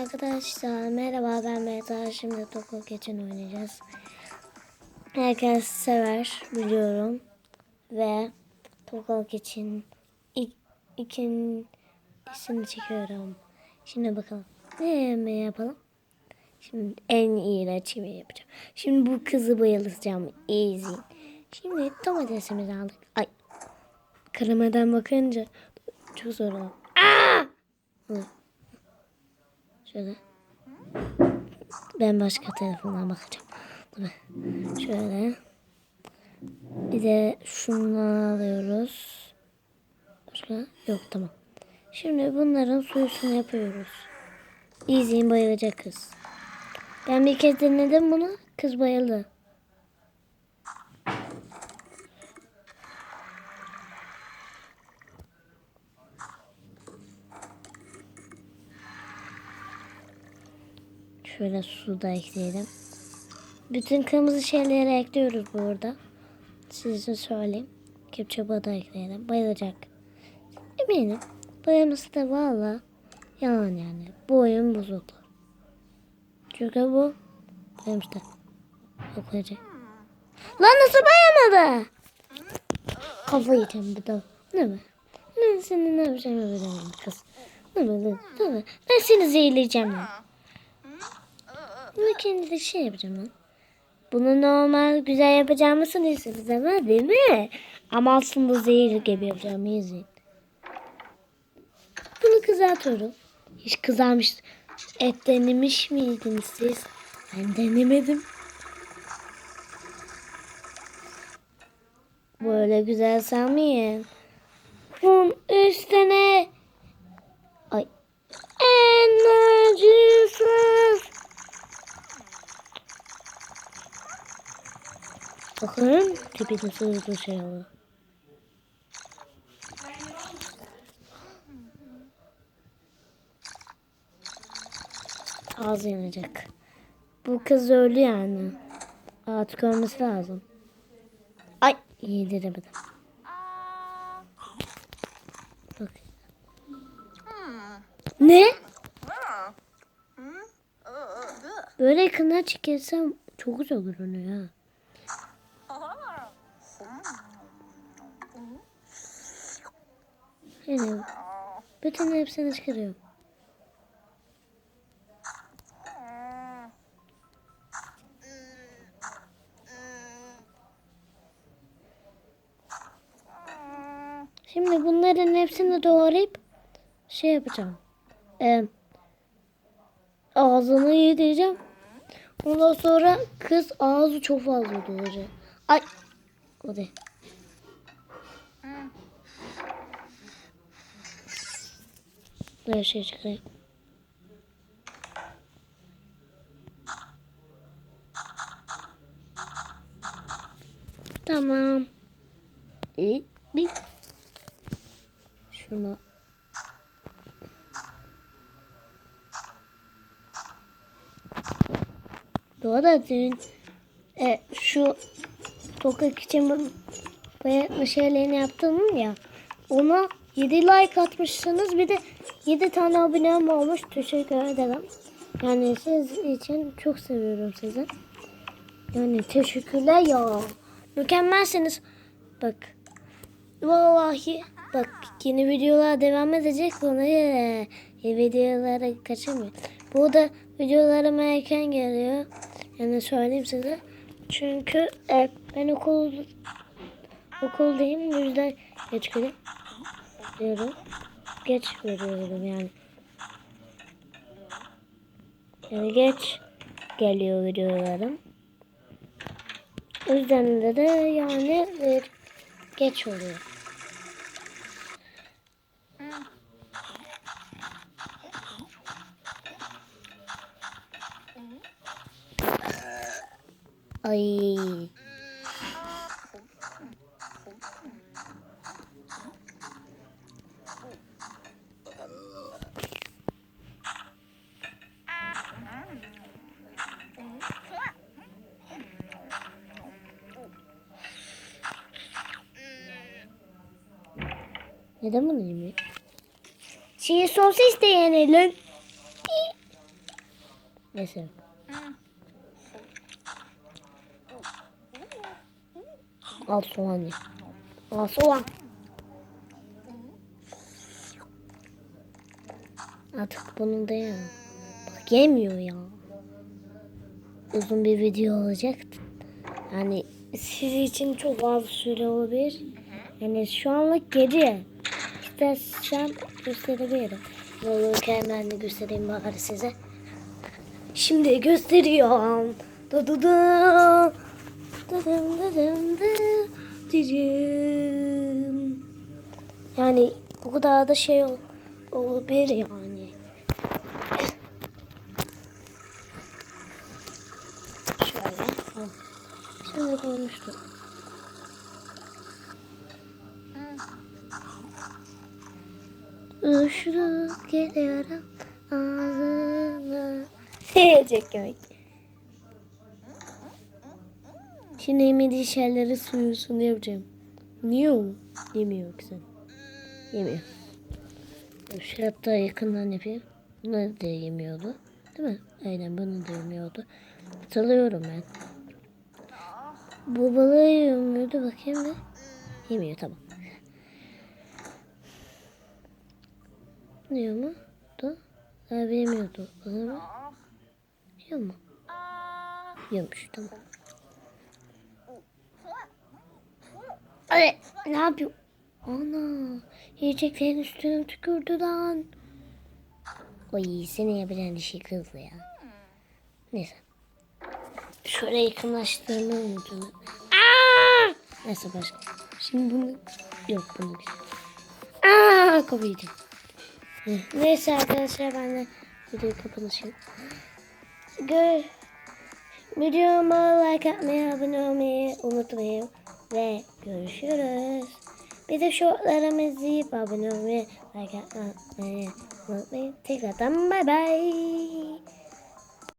Arkadaşlar merhaba ben Mehta. Şimdi Tokyo Geçen oynayacağız. Herkes sever biliyorum. Ve Tokyo Geçen ilk, ikincisini çekiyorum. Şimdi bakalım. Ne mi yapalım? Şimdi en iyi çivi yapacağım. Şimdi bu kızı bayılacağım. Easy. Şimdi domatesimizi aldık. Ay. Kremadan bakınca çok zor oldu. Aa! Şöyle. Ben başka telefondan bakacağım. Dur. Şöyle. Bir de şundan alıyoruz. Başka? Yok tamam. Şimdi bunların suyusunu yapıyoruz. İzleyin bayılacak kız. Ben bir kez denedim bunu. Kız bayıldı. Şöyle su da ekleyelim. Bütün kırmızı şeyleri ekliyoruz burada. Size söyleyeyim. Kepçe da ekleyelim. Bayılacak. Eminim. Bayılması da valla yalan yani. Bu oyun bozuldu. Çünkü bu bayılmıştı. Yok öyle. Lan nasıl bayamadı? Kafa yiyeceğim bir daha. Ne mi? Ben seni ne yapacağımı bilemem kız. Ne mi? Ne mi? Ben seni zehirleyeceğim ya. Bunu kendi de şey yapacağım ben. Bunu normal güzel yapacağımı sanıyorsunuz ama değil mi? Ama aslında zehir gibi yapacağım. İzleyin. Bunu kızartıyorum. Hiç kızarmış et denemiş miydiniz siz? Ben denemedim. Böyle güzel sanmayın. Bunun üstüne ay enerjisiz Bakın sığırdı şey var. Ağzı yanacak. Bu kız öldü yani. Artık ölmesi lazım. Ay yediremedim. Bak. Ne? Böyle yakından çekersem çok güzel olur onu Yani bütün hepsini çıkarıyorum. Şimdi bunların hepsini doğrayıp şey yapacağım. Ee, ağzını yedireceğim. Ondan sonra kız ağzı çok fazla dolacak. Ay. O değil. Böyle şey çıkayım. Tamam. İyi. Bir. Şunu. Doğru dün e, şu tokak için bu bayatma şeylerini yaptım ya. Ona 7 like atmışsınız. Bir de 7 tane abonem olmuş. Teşekkür ederim. Yani siz için çok seviyorum sizi. Yani teşekkürler ya. Mükemmelsiniz. Bak. Vallahi bak yeni videolar devam edecek. Bunu e, videolara kaçırmayın. Bu da videolarım erken geliyor. Yani söyleyeyim size. Çünkü e, ben okul okuldayım. O yüzden geç geliyorum. Geç veriyorum yani. Yani geç geliyor videolarım. O yüzden de, de yani e, geç oluyor. Ay. Neden bunu yemiyor? Çiğ sosis de yenelim. Neyse. Al soğan. Al soğan. Artık bunu da ya. Bak yemiyor ya. Uzun bir video olacak. Yani siz için çok az süre olabilir. Yani şu anlık gece. İstersem gösterebilirim. Ne olur ki hemen de göstereyim bari size. Şimdi gösteriyorum. Du du du. Dıdım dıdım dı. Dicim. Yani bu kadar da şey ol, olabilir yani. Şöyle. Şimdi koymuştum. Üşürüp geliyorum ağzına. Çok komik. Şimdi yemediği şeyleri suyusunu yapacağım. Niye o? Yemiyor ki sen. Yemiyor. Şu hatta yakından yapayım. Bunu da yemiyordu. Değil mi? Aynen bunu da yemiyordu. Hatırlıyorum ben. Bu balığı yiyor muydu? Bakayım bir. Yemiyor tamam. Yiyor mu? Da. Abi yemiyordu. Balığı mı? Yiyor mu? Yiyormuş tamam. Ay, ne yapıyor? Ana, yiyeceklerin üstüne tükürdü lan. Oy, seni yapabilen dişi kızdı ya. Neyse. Şöyle yakınlaştığını unuttum. Aa! Neyse başka. Şimdi bunu... Yok bunu değil. Aa, kapıyı Neyse arkadaşlar ben de videoyu kapanışım. Gör. Videoma like atmayı, abone olmayı unutmayın. Ve görüşürüz. Bir de shortlarımı izleyip abone olmayı, like atmayı unutmayın. Tekrardan bay bay.